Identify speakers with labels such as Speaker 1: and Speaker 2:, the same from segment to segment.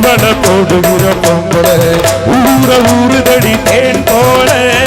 Speaker 1: செம்பட போடுகிற பொம்பளை ஊற ஊறுதடி தேன் போல.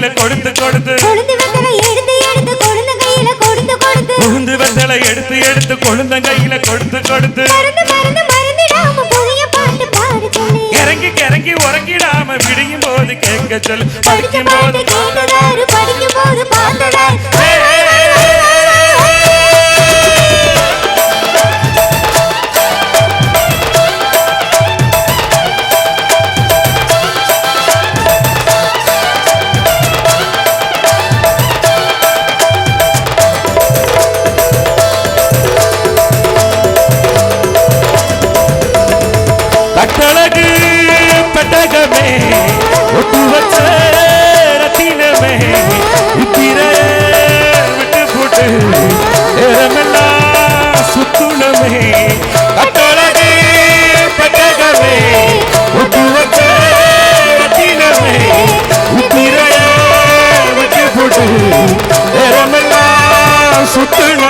Speaker 2: கையில கொடுத்து கொடுத்து உளுந்து வெத்தலை எடுத்து எடுத்து கொழுந்த கையில கொடுத்து கொடுத்து
Speaker 1: இறங்கி கிறங்கி உறங்கிடாம விடியும் போது கேட்க சொல்லு படிக்கும் போது
Speaker 2: படிக்கும் போது பார்த்ததாரு